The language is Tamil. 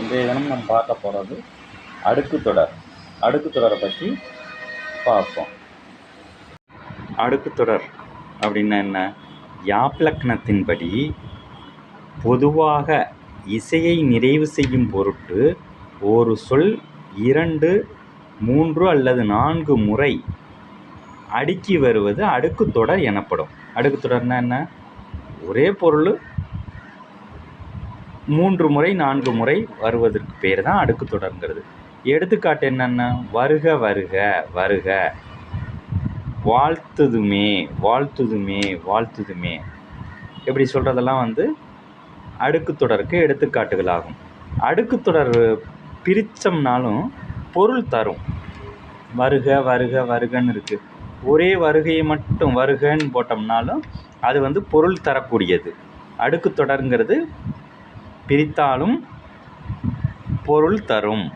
இன்றைய தினம் நம்ம பார்க்க போகிறது அடுக்கு தொடர். அடுக்கு தொடரை பற்றி பார்ப்போம். அடுக்கு தொடர் அப்படின்னா என்ன? யாப்லக்னத்தின்படி பொதுவாக இசையை நிறைவு செய்யும் பொருட்டு ஒரு சொல் இரண்டு மூன்று அல்லது நான்கு முறை அடுக்கி வருவது அடுக்கு தொடர் எனப்படும். அடுக்கு தொடர்னா என்ன? ஒரே பொருள் மூன்று முறை நான்கு முறை வருவதற்கு பேர் தான் அடுக்கு தொடர்ங்கிறது. எடுத்துக்காட்டு என்னென்ன? வருக வருக வருக. வாழ்த்துதுமே வாழ்த்துதுமே வாழ்த்துதுமே. இப்படி சொல்கிறதெல்லாம் வந்து? அடுக்கு தொடருக்கு எடுத்துக்காட்டுகளாகும். அடுக்கு தொடர் பிரித்தம்னாலும் பொருள் தரும். வருக வருக வருகன்னு இருக்குது ஒரே வருகையை மட்டும் வருகன்னு போட்டோம்னாலும் அது வந்து பொருள் தரக்கூடியது. அடுக்கு தொடருங்கிறது பிரித்தாலும் பொருள் தரும்.